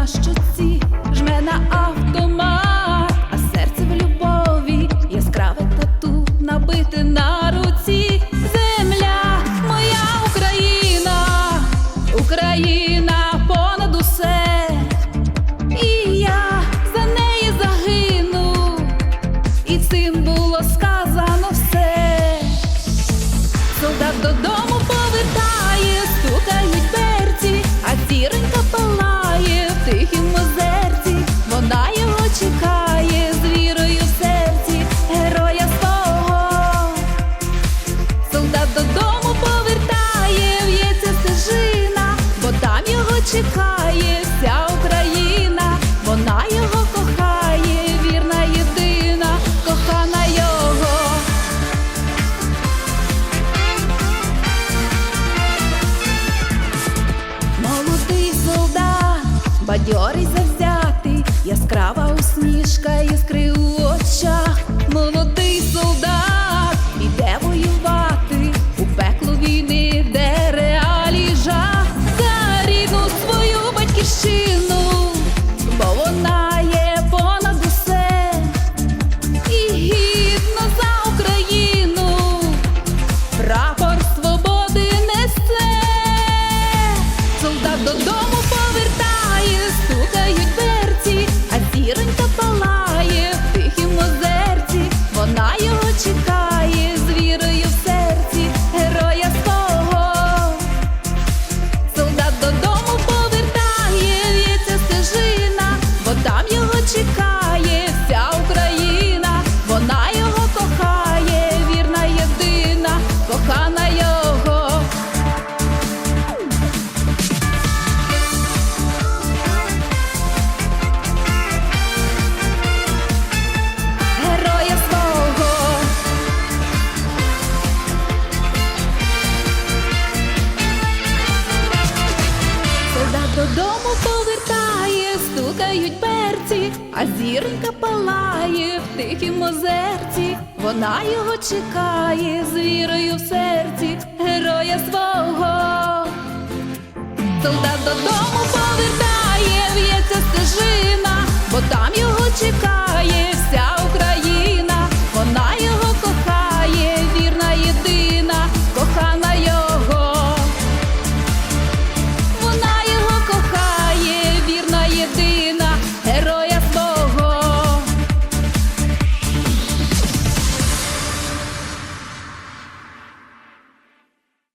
на щоці, жме на автомат, а серце в любові, яскраве тату набите на руці. Земля, моя Україна, Україна понад усе. І я за неї загину, і цим було сказано все. Солдат додому бадьорий завзятий, яскрава усмішка, іскри у очах. Молодий солдат додому повертає, стукають берці, а зіронька палає в тихім озерці. Вона його чекає з вірою в серці, героя свого. Солдат додому повертає, в'ється стежина, бо там його чекає